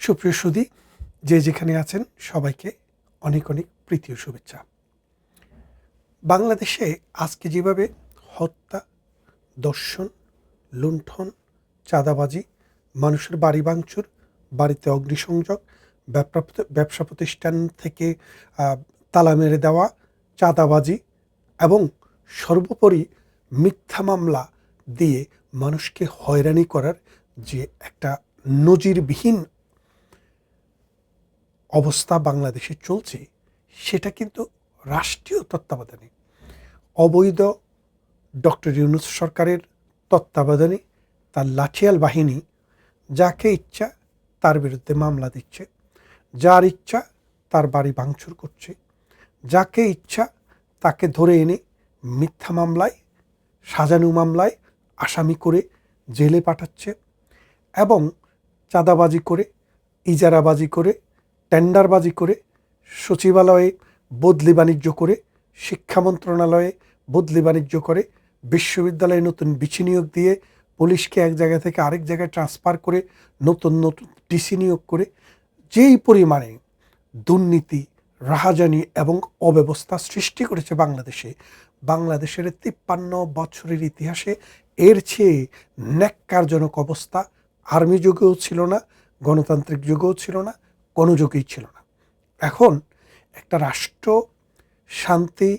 সুপ্রিয় সুদী যে যেখানে আছেন সবাইকে অনেক অনেক প্রীতি ও শুভেচ্ছা। বাংলাদেশে আজকে যেভাবে হত্যা, দর্শন, লুণ্ঠন, চাঁদাবাজি, মানুষের বাড়ি ভাঙচুর, বাড়িতে অগ্নিসংযোগ ব্যবসা প্রতিষ্ঠান থেকে তালা মেরে দেওয়া, চাঁদাবাজি এবং সর্বোপরি মিথ্যা মামলা দিয়ে মানুষকে হয়রানি করার যে একটা নজিরবিহীন অবস্থা বাংলাদেশে চলছে, সেটা কিন্তু রাষ্ট্রীয় তত্ত্বাবধানে। অবৈধ ডক্টর ইউনুস সরকারের তত্ত্বাবধানে তার লাঠিয়াল বাহিনী যাকে ইচ্ছা তার বিরুদ্ধে মামলা দিচ্ছে, যার ইচ্ছা তার বাড়ি ভাঙচুর করছে, যাকে ইচ্ছা তাকে ধরে এনে মিথ্যা মামলায়, সাজানো মামলায় আসামি করে জেলে পাঠাচ্ছে এবং চাঁদাবাজি করে, ইজারাবাজি করে টেন্ডারবাজি করে, সচিবালয়ে বদলি বাণিজ্য করে, শিক্ষা মন্ত্রণালয়ে বদলি বাণিজ্য করে, বিশ্ববিদ্যালয়ে নতুন বিচি নিয়োগ দিয়ে পুলিশকে এক জায়গা থেকে আরেক জায়গায় ট্রান্সফার করে, নতুন নতুন ডিসি নিয়োগ করে, যেই পরিমাণে দুর্নীতি, রাহাজানি এবং অব্যবস্থা সৃষ্টি করেছে বাংলাদেশে, বাংলাদেশের তিপ্পান্ন বছরের ইতিহাসে এর চেয়ে ন্যাক্কারজনক অবস্থা আর্মি যুগেও ছিল না, গণতান্ত্রিক যুগেও ছিল না কোনো ছিল না। এখন একটা রাষ্ট্র শান্তি,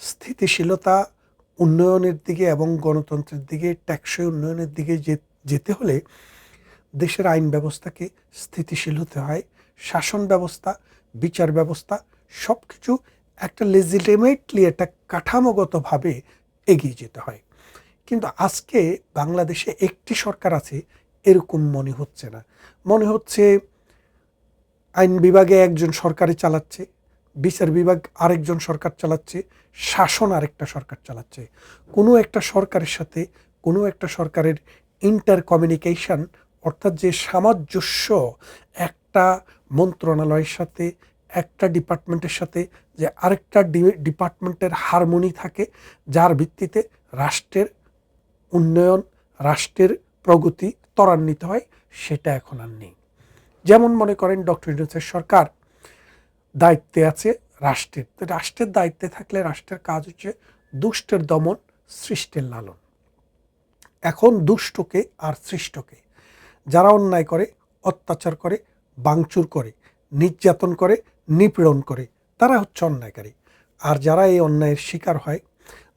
স্থিতিশীলতা, উন্নয়নের দিকে এবং গণতন্ত্রের দিকে ট্যাক্সই উন্নয়নের দিকে যেতে হলে দেশের আইন ব্যবস্থাকে স্থিতিশীল হতে হয়, শাসন ব্যবস্থা, বিচার ব্যবস্থা সব কিছু একটা লেজিটিমেটলি একটা কাঠামোগতভাবে এগিয়ে যেতে হয়। কিন্তু আজকে বাংলাদেশে একটি সরকার আছে, এরকম মনে হচ্ছে না। মনে হচ্ছে আইন বিভাগে একজন সরকারে চালাচ্ছে, বিচার বিভাগ আরেকজন সরকার চালাচ্ছে, শাসন আরেকটা সরকার চালাচ্ছে। কোনো একটা সরকারের সাথে কোনো একটা সরকারের ইন্টার কমিউনিকেশন অর্থাৎ যে সামঞ্জস্য একটা মন্ত্রণালয়ের সাথে, একটা ডিপার্টমেন্টের সাথে, যে আরেকটা ডিপার্টমেন্টের হারমোনি থাকে, যার ভিত্তিতে রাষ্ট্রের উন্নয়ন, রাষ্ট্রের প্রগতি ত্বরান্বিত হয়, সেটা এখন আর নেই। যেমন মনে করেন ডক্টর ইউনুসের সরকার দায়িত্বে আছে রাষ্ট্রের। রাষ্ট্রের দায়িত্বে থাকলে রাষ্ট্রের কাজ হচ্ছে দুষ্টের দমন, সৃষ্টের লালন। এখন দুষ্টকে আর সৃষ্টকে যারা অন্যায় করে, অত্যাচার করে বাংচুর করে, নির্যাতন করে, নিপীড়ন করে, তারা হচ্ছে অন্যায়কারী। আর যারা এই অন্যায়ের শিকার হয়,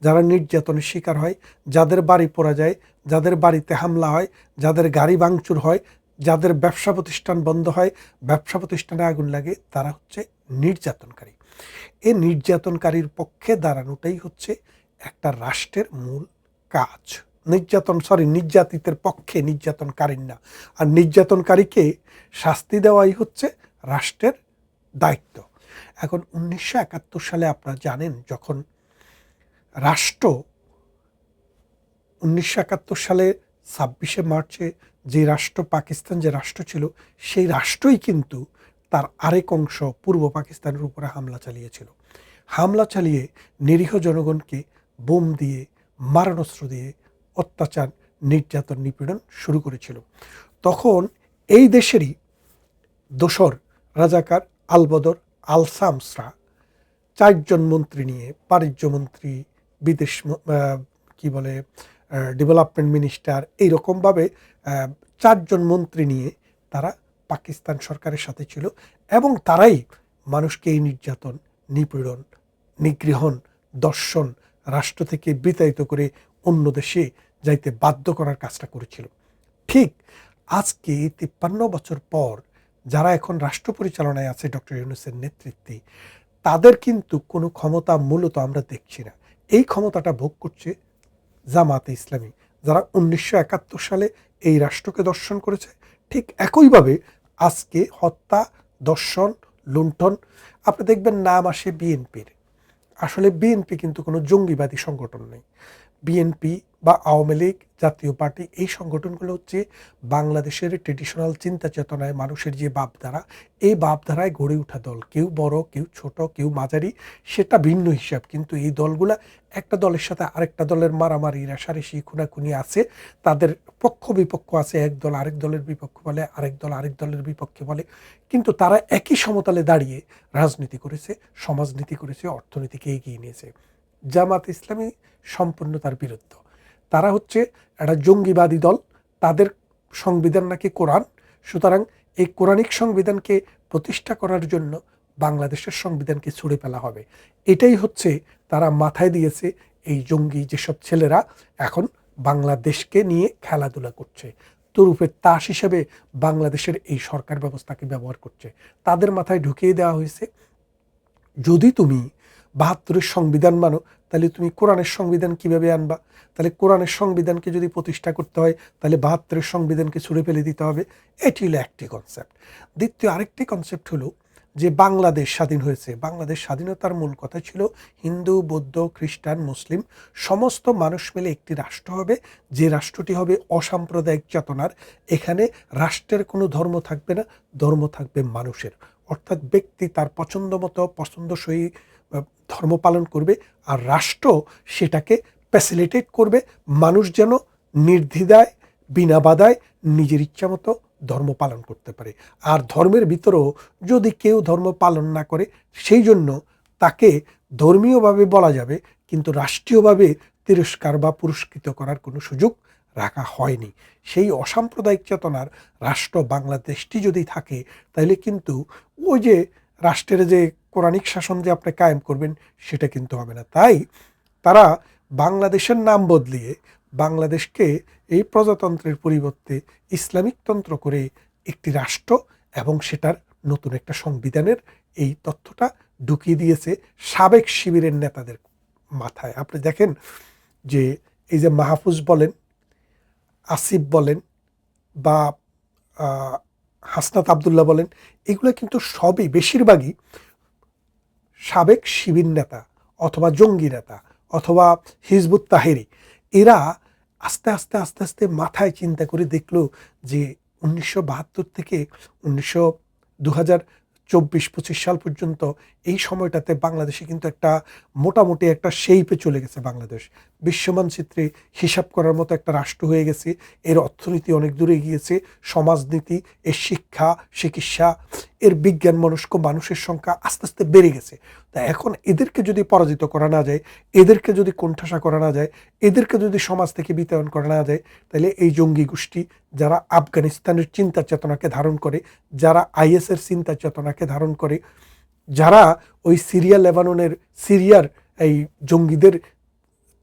যারা নির্যাতনের শিকার হয়, যাদের বাড়ি পোড়া যায়, যাদের বাড়িতে হামলা হয়, যাদের গাড়ি ভাঙচুর হয় যাদের ব্যবসা প্রতিষ্ঠান বন্ধ হয়, ব্যবসা প্রতিষ্ঠানে আগুন লাগে, তারা হচ্ছে নির্যাতনকারী। এই নির্যাতনকারীর পক্ষে দাঁড়ানোটাই হচ্ছে একটা রাষ্ট্রের মূল কাজ। নির্যাতন সরি নির্যাতিতের পক্ষে নির্যাতনকারীর না। আর নির্যাতনকারীকে শাস্তি দেওয়াই হচ্ছে রাষ্ট্রের দায়িত্ব। এখন উনিশশো একাত্তর সালে আপনারা জানেন, যখন রাষ্ট্র উনিশশো একাত্তর সালে ছাব্বিশে মার্চে যে রাষ্ট্র পাকিস্তান যে রাষ্ট্র ছিল, সেই রাষ্ট্রই কিন্তু তার আরেক অংশ পূর্ব পাকিস্তানের উপরে হামলা চালিয়েছিল। হামলা চালিয়ে নিরীহ জনগণকে বোম দিয়ে, মারণাস্ত্র দিয়ে অত্যাচার, নির্যাতন, নিপীড়ন শুরু করেছিল। তখন এই দেশেরই দোসর রাজাকার আলবদর আল সামসরা চারজন মন্ত্রী নিয়ে বাণিজ্য মন্ত্রী, বিদেশ কি বলে ডেভেলপমেন্ট মিনিস্টার এইরকমভাবে চারজন মন্ত্রী নিয়ে তারা পাকিস্তান সরকারের সাথে ছিল এবং তারাই মানুষকে এই নির্যাতন, নিপীড়ন নিগৃহণ দর্শন, রাষ্ট্র থেকে বিতাড়িত করে অন্য দেশে যাইতে বাধ্য করার কাজটা করেছিল। ঠিক আজকে তিপ্পান্ন বছর পর যারা এখন রাষ্ট্র পরিচালনায় আছে ডক্টর ইউনুসের নেতৃত্বে, তাদের কিন্তু কোনো ক্ষমতা মূলত আমরা দেখছি না। এই ক্ষমতাটা ভোগ করছে জামাতে ইসলামী। যারা উনিশশো একাত্তর সালে এই রাষ্ট্রকে দর্শন করেছে, ঠিক একইভাবে আজকে হত্যা, দর্শন, লুণ্ঠন, আপনি দেখবেন নাম আসে বিএনপির। আসলে বিএনপি কিন্তু কোনো জঙ্গিবাদী সংগঠন নেই। বিএনপি বা আওয়ামী লীগ, জাতীয় পার্টি, এই সংগঠনগুলো হচ্ছে বাংলাদেশের ট্রেডিশনাল চিন্তা চেতনায় মানুষের যে ভাবধারা, এই ভাবধারায় গড়ে ওঠা দল। কেউ বড়, কেউ ছোট, কেউ মাঝারি, সেটা ভিন্ন হিসাব। কিন্তু এই দলগুলা একটা দলের সাথে আরেকটা দলের মারামারি, রেশারেশি, খুনাখুনি আছে, তাদের পক্ষ বিপক্ষ আছে, এক দল আরেক দলের বিপক্ষ বলে, আরেক দল আরেক দলের বিপক্ষে বলে। কিন্তু তারা একই সমতলে দাঁড়িয়ে রাজনীতি করেছে, সমাজনীতি করেছে, অর্থনীতিকে এগিয়ে নিয়েছে। জামাত ইসলামী সম্পূর্ণ তার বিরুদ্ধ। তারা হচ্ছে একটা জঙ্গিবাদী দল, তাদের সংবিধান নাকি কোরআন, সুতরাং এই কোরআনিক সংবিধানকে প্রতিষ্ঠা করার জন্য বাংলাদেশের সংবিধানকে ছুড়ে ফেলা হবে। এটাই হচ্ছে তারা মাথায় দিয়েছে এই জঙ্গি যেসব ছেলেরা এখন বাংলাদেশকে নিয়ে খেলাধুলা করছে। তরুপের তাস হিসেবে বাংলাদেশের এই সরকার ব্যবস্থাকে ব্যবহার করছে। তাদের মাথায় ঢুকিয়ে দেওয়া হয়েছে, যদি তুমি বাহাত্তরের সংবিধান মানো, তাহলে তুমি কোরআনের সংবিধান কীভাবে আনবা? তাহলে কোরআনের সংবিধানকে যদি প্রতিষ্ঠা করতে হয়, তাহলে বাহাত্তরের সংবিধানকে ছুড়ে ফেলে দিতে হবে। এটি হলো একটি কনসেপ্ট দ্বিতীয় আরেকটি কনসেপ্ট হলো যে বাংলাদেশ স্বাধীন হয়েছে। বাংলাদেশ স্বাধীনতার মূল কথা ছিল হিন্দু, বৌদ্ধ, খ্রিস্টান, মুসলিম সমস্ত মানুষ মিলে একটি রাষ্ট্র হবে। যে রাষ্ট্রটি হবে অসাম্প্রদায়িক চেতনার, এখানে রাষ্ট্রের কোনো ধর্ম থাকবে না, ধর্ম থাকবে মানুষের। অর্থাৎ ব্যক্তি তার পছন্দ মতো পছন্দসই ধর্ম পালন করবে আর রাষ্ট্র সেটাকে ফ্যাসিলিটেট করবে। মানুষ যেন নির্দ্বিধায়, বিনা বাধায় নিজের ইচ্ছা মতো ধর্ম পালন করতে পারে। আর ধর্মের ভিতরেও যদি কেউ ধর্ম পালন না করে, সেই জন্য তাকে ধর্মীয়ভাবে বলা যাবে, কিন্তু রাষ্ট্রীয়ভাবে তিরস্কার বা পুরস্কৃত করার কোনো সুযোগ রাখা হয়নি। সেই অসাম্প্রদায়িক চেতনার রাষ্ট্র বাংলাদেশটি যদি থাকে, তাহলে কিন্তু ওই যে রাষ্ট্রের যে কোরআনিক শাসন যে আপনি কায়েম করবেন, সেটা কিন্তু হবে না। তাই তারা বাংলাদেশের নাম বদলিয়ে বাংলাদেশকে এই প্রজাতন্ত্রের পরিবর্তে ইসলামিক তন্ত্র করে একটি রাষ্ট্র এবং সেটার নতুন একটা সংবিধানের এই তথ্যটা ঢুকিয়ে দিয়েছে সাবেক শিবিরের নেতাদের মাথায়। আপনি দেখেন যে এই যে মাহফুজ বলেন, আসিফ বলেন বা হাসনাত আবদুল্লাহ বলেন, এগুলো কিন্তু সবই বেশিরভাগই সাবেক শিবির নেতা অথবা জঙ্গি নেতা অথবা হিজবুত তাহেরি, এরা আস্তে আস্তে আস্তে আস্তে মাথায় চিন্তা করে দেখল যে উনিশশো বাহাত্তর থেকে উনিশশো দু হাজার চব্বিশ পঁচিশ সাল পর্যন্ত এই সময়টাতে বাংলাদেশে কিন্তু একটা মোটামুটি একটা শেইপে চলে গেছে বাংলাদেশ। বিশ্ব মানচিত্রে হিসাব করার মতো একটা রাষ্ট্র হয়ে গেছে। এর অর্থনীতি অনেক দূরে গিয়েছে। সমাজনীতি, এর শিক্ষা, চিকিৎসা, এর বিজ্ঞান মনস্ক মানুষের সংখ্যা আস্তে আস্তে বেড়ে গেছে। তা এখন এদেরকে যদি পরাজিত করা না যায়, এদেরকে যদি কোণঠাসা করা না যায়, এদেরকে যদি সমাজ থেকে বিতরণ করা না যায়, তাহলে এই জঙ্গি গোষ্ঠী যারা আফগানিস্তানের চিন্তা চেতনাকে ধারণ করে, যারা আইএসের চিন্তা চেতনাকে ধারণ করে যারা ওই সিরিয়া, লেবাননের সিরিয়ার এই জঙ্গিদের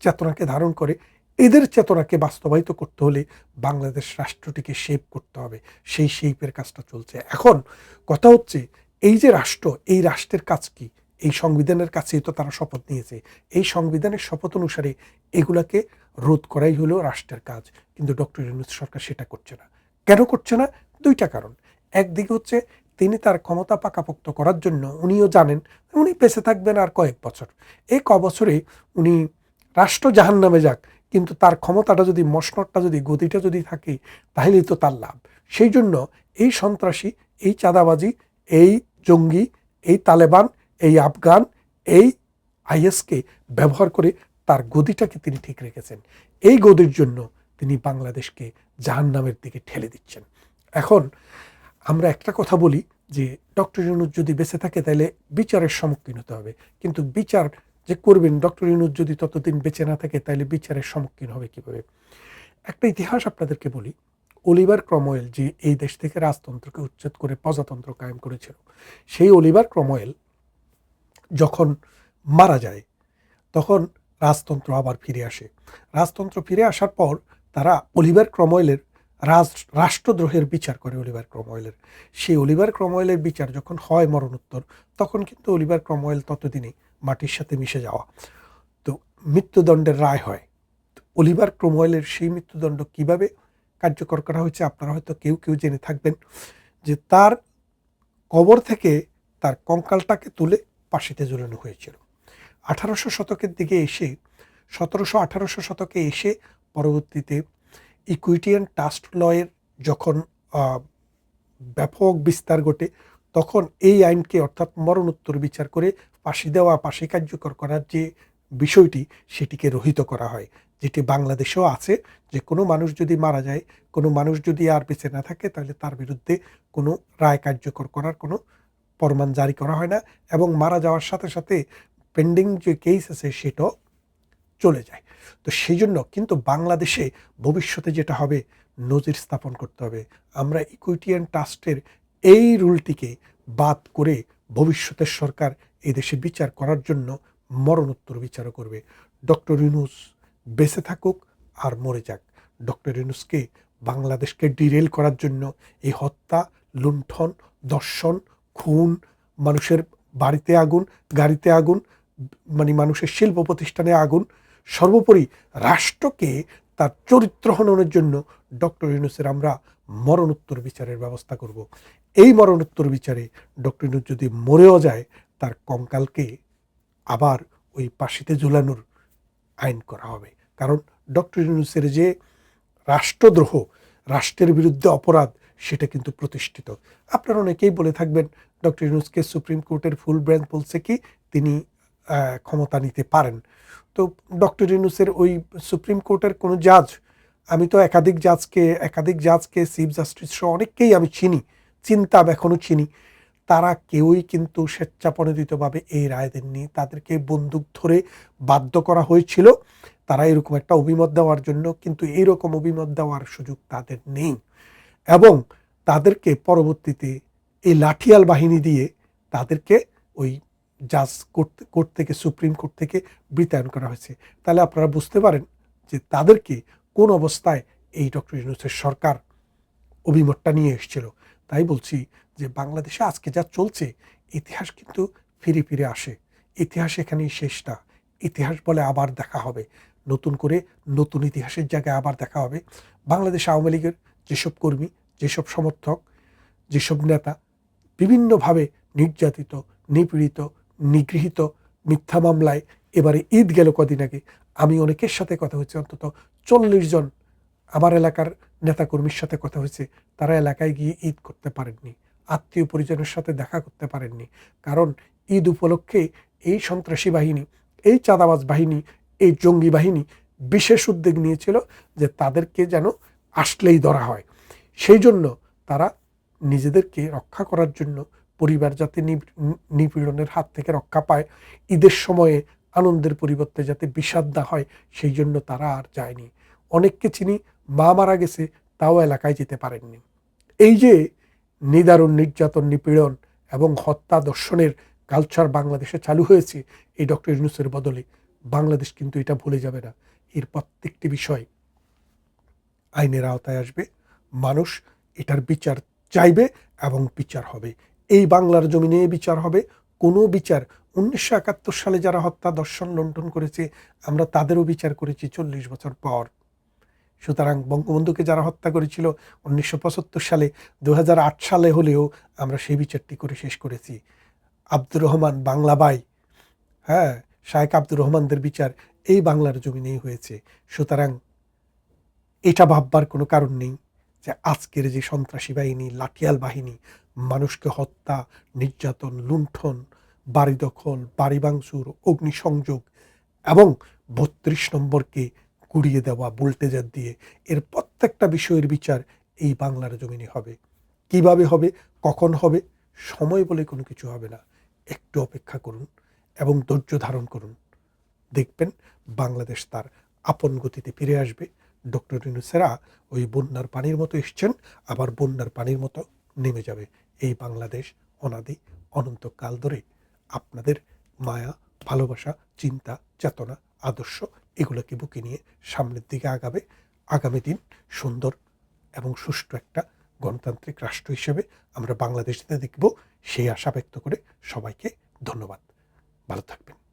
চেতনাকে ধারণ করে, এদের চেতনাকে বাস্তবায়িত করতে হলে বাংলাদেশ রাষ্ট্রটিকে শেপ করতে হবে। সেই শেপের কাজটা চলছে। এখন কথা হচ্ছে, এই যে রাষ্ট্র, এই রাষ্ট্রের কাজ কি? এই সংবিধানের কাছেই তো তারা শপথ নিয়েছে। এই সংবিধানের শপথ অনুসারে এগুলাকে রোধ করাই হলো রাষ্ট্রের কাজ। কিন্তু ডক্টর ইউনুস সরকার সেটা করছে না। কেন করছে না? দুইটা কারণ। একদিকে হচ্ছে তিনি তার ক্ষমতা পাকাপোক্ত করার জন্য উনিও জানেন, উনি বেঁচে থাকবেন আর কয়েক বছর। এই ক বছরে উনি রাষ্ট্র জাহান নামে যাক, কিন্তু তার ক্ষমতাটা যদি মশনটটা যদি গতিটা যদি থাকে, তাহলেই তো তার লাভ। সেই জন্য এই সন্ত্রাসী, এই চাঁদাবাজি, এই জঙ্গি, এই তালেবান, এই আফগান, এই আইএসকে ব্যবহার করে তার গদিটাকে তিনি ঠিক রেখেছেন। এই গদির জন্য তিনি বাংলাদেশকে জাহান নামের দিকে ঠেলে দিচ্ছেন। এখন আমরা একটা কথা বলি যে ডক্টর ইউনুস যদি বেঁচে থাকে, তাহলে বিচারের সম্মুখীন হতে হবে। কিন্তু বিচার যে করবেন, ডক্টর ইউনুস যদি ততদিন বেঁচে না থাকে, তাহলে বিচারের সম্মুখীন হবে কীভাবে? একটা ইতিহাস আপনাদেরকে বলি। অলিভার ক্রমওয়েল যে এই দেশ থেকে রাজতন্ত্রকে উচ্ছেদ করে প্রজাতন্ত্র কায়েম করেছিল, সেই অলিভার ক্রমওয়েল যখন মারা যায়, তখন রাজতন্ত্র আবার ফিরে আসে। রাজতন্ত্র ফিরে আসার পর তারা অলিভার ক্রমওয়েলের রাষ্ট্রদ্রোহের বিচার করে অলিভার ক্রমওয়েলের। সেই অলিভার ক্রমওয়েলের বিচার যখন হয় মরণোত্তর, তখন কিন্তু অলিভার ক্রমওয়েল ততদিনই মাটির সাথে মিশে যাওয়া। তো মৃত্যুদণ্ডের রায় হয়। অলিভার ক্রমওয়েলের সেই মৃত্যুদণ্ড কীভাবে কার্যকর করা হয়েছে আপনারা হয়তো কেউ কেউ জেনে থাকবেন যে তার কবর থেকে তার কঙ্কালটাকে তুলে পাশিতে ঝুলানো হয়েছিল। আঠারোশো শতকের দিকে এসে, সতেরোশো আঠারোশো শতকে এসে পরবর্তীতে ইকুইটিয়ান ট্রাস্ট লয়ের যখন ব্যাপক বিস্তার ঘটে, তখন এই আইনকে অর্থাৎ মরণোত্তর বিচার করে ফাঁসি দেওয়া, ফাঁসি কার্যকর করার যে বিষয়টি, সেটিকে রহিত করা হয়। যেটি বাংলাদেশেও আছে যে, কোনো মানুষ যদি মারা যায়, কোনো মানুষ যদি আর বেঁচে না থাকে, তাহলে তার বিরুদ্ধে কোনো রায় কার্যকর করার কোনো ফরমান জারি করা হয় না এবং মারা যাওয়ার সাথে সাথে পেন্ডিং যে কেস আছে, সেটাও চলে যায়। তো সেই জন্য কিন্তু বাংলাদেশে ভবিষ্যতে যেটা হবে, নজির স্থাপন করতে হবে। আমরা ইকুইটিয়ান ট্রাস্টের এই রুলটিকে বাদ করে ভবিষ্যতের সরকার এই দেশে বিচার করার জন্য মরণোত্তর বিচারও করবে। ডক্টর ইউনুস বেঁচে থাকুক আর মরে যাক। ডক্টর ইউনুসকে বাংলাদেশকে ডিরেল করার জন্য এই হত্যা, লুণ্ঠন, দর্শন, খুন, মানুষের বাড়িতে আগুন, গাড়িতে আগুন মানে মানুষের শিল্প প্রতিষ্ঠানে আগুন সর্বোপরি রাষ্ট্রকে তার চরিত্র হননের জন্য ডক্টর ইউনুসের আমরা মরণোত্তর বিচারের ব্যবস্থা করব। এই মরণোত্তর বিচারে ডক্টর ইউনুস যদি মরেও যায়, তার কঙ্কালকে আবার ওই পাশিতে ঝুলানোর আইন করা হবে। কারণ ডক্টর ইউনুসের যে রাষ্ট্রদ্রোহ, রাষ্ট্রের বিরুদ্ধে অপরাধ, সেটা কিন্তু প্রতিষ্ঠিত। আপনারা অনেকেই বলে থাকবেন, ডক্টর ইউনুসকে সুপ্রিম কোর্টের ফুল ব্রেঞ্চ বলছে কি? তিনি ক্ষমতা নিতে পারেন। তো ডক্টর ইউনুসের ওই সুপ্রিম কোর্টের কোনো জাজ, আমি তো একাধিক জাজকে একাধিক জাজকে, চিফ জাস্টিস সহ অনেককেই আমি চিনি চিন্তাম এখনও চিনি। তারা কেউই কিন্তু স্বেচ্ছাপনোদিতভাবে এই রায় দেননি। তাদেরকে বন্দুক ধরে বাধ্য করা হয়েছিল। তারা এরকম একটা অভিমত দেওয়ার জন্য কিন্তু এইরকম অভিমত দেওয়ার সুযোগ তাদের নেই। এবং তাদেরকে পরবর্তীতে এই লাঠিয়াল বাহিনী দিয়ে তাদেরকে ওই জাজ কোর্ট কোর্ট থেকে, সুপ্রিম কোর্ট থেকে বৃতায়ন করা হয়েছে। তাহলে আপনারা বুঝতে পারেন যে তাদেরকে কোন অবস্থায় এই ডক্টর ইউনুসের সরকার অভিমতটা নিয়ে এসেছিল। তাই বলছি যে বাংলাদেশে আজকে যা চলছে, ইতিহাস কিন্তু ফিরে ফিরে আসে। ইতিহাস এখানেই শেষ না। ইতিহাস বলে আবার দেখা হবে। নতুন করে নতুন ইতিহাসের জায়গায় আবার দেখা হবে। বাংলাদেশ আওয়ামী লীগের যেসব কর্মী, যেসব সমর্থক, যেসব নেতা, বিভিন্নভাবে নির্যাতিত, নিপীড়িত নিগৃহীত মিথ্যা মামলায় এবারে ঈদ গেল কদিন আগে। আমি অনেকের সাথে কথা হচ্ছে অন্তত চল্লিশ জন। আমার এলাকার নেতাকর্মীর সাথে কথা হয়েছে। তারা এলাকায় গিয়ে ঈদ করতে পারেননি। আত্মীয় পরিজনের সাথে দেখা করতে পারেননি। কারণ ঈদ উপলক্ষে এই সন্ত্রাসী বাহিনী, এই চাঁদাবাজ বাহিনী, এই জঙ্গি বাহিনী বিশেষ উদ্যোগ নিয়েছিল যে তাদেরকে যেন আসলেই ধরা হয়। সেই জন্য তারা নিজেদেরকে রক্ষা করার জন্য পরিবার যাতে নিপীড়নের হাত থেকে রক্ষা পায়। ঈদের সময়ে আনন্দের পরিবর্তে যাতে বিষাদ না হয়, সেই জন্য তারা আর যায়নি। অনেককে চিনি, মা মারা গেছে, তাও এলাকায় যেতে পারেননি। এই যে নিদারুণ নির্যাতন, নিপীড়ন এবং হত্যা দর্শনের কালচার বাংলাদেশে চালু হয়েছে, এই ডক্টর ইউনুসের বদলে বাংলাদেশ কিন্তু এটা ভুলে যাবে না। এর প্রত্যেকটি বিষয় আইনের আওতায় আসবে। মানুষ এটার বিচার চাইবে এবং বিচার হবে। এই বাংলার জমিনে বিচার হবে। কোনো বিচার উনিশশো একাত্তর সালে যারা হত্যা, দর্শন, লুণ্ঠন করেছে, আমরা তাদেরও বিচার করেছি চল্লিশ বছর পর। সুতরাং বঙ্গবন্ধুকে যারা হত্যা করেছিল উনিশশো পঁচাত্তর সালে দু হাজার আট সালে হলেও আমরা সেই বিচারটি করে শেষ করেছি। আব্দুর রহমান বাংলাবাই হ্যাঁ শায়েক আব্দুর রহমানদের বিচার এই বাংলার জমিনেই হয়েছে। সুতরাং এটা ভাববার কোনো কারণ নেই। যে আজকের যে সন্ত্রাসী বাহিনী, লাঠিয়াল বাহিনী, মানুষকে হত্যা, নির্যাতন, লুণ্ঠন, বাড়ি দখল, বাড়ি ভাঙচুর, অগ্নিসংযোগ এবং বত্রিশ নম্বরকে গুড়িয়ে দেওয়া ভোল্টেজার দিয়ে এর প্রত্যেকটা বিষয়ের বিচার এই বাংলার জমিনে হবে। কীভাবে হবে, কখন হবে, সময় বলে কোনো কিছু হবে না। একটু অপেক্ষা করুন এবং ধৈর্য ধারণ করুন। দেখবেন বাংলাদেশ তার আপন গতিতে ফিরে আসবে। ডক্টর ইউনুসেরা ওই বন্যার পানির মতো এসছেন, আবার বন্যার পানির মতো নেমে যাবে। এই বাংলাদেশ অনাদি অনন্তকাল ধরে আপনাদের মায়া, ভালোবাসা, চিন্তা, চেতনা, আদর্শ এগুলোকে বুকে নিয়ে সামনের দিকে আগাবে। আগামী দিন সুন্দর এবং সুষ্ঠু একটা গণতান্ত্রিক রাষ্ট্র হিসেবে আমরা বাংলাদেশে দেখব, সেই আশা ব্যক্ত করে সবাইকে ধন্যবাদ। ভালো থাকবেন।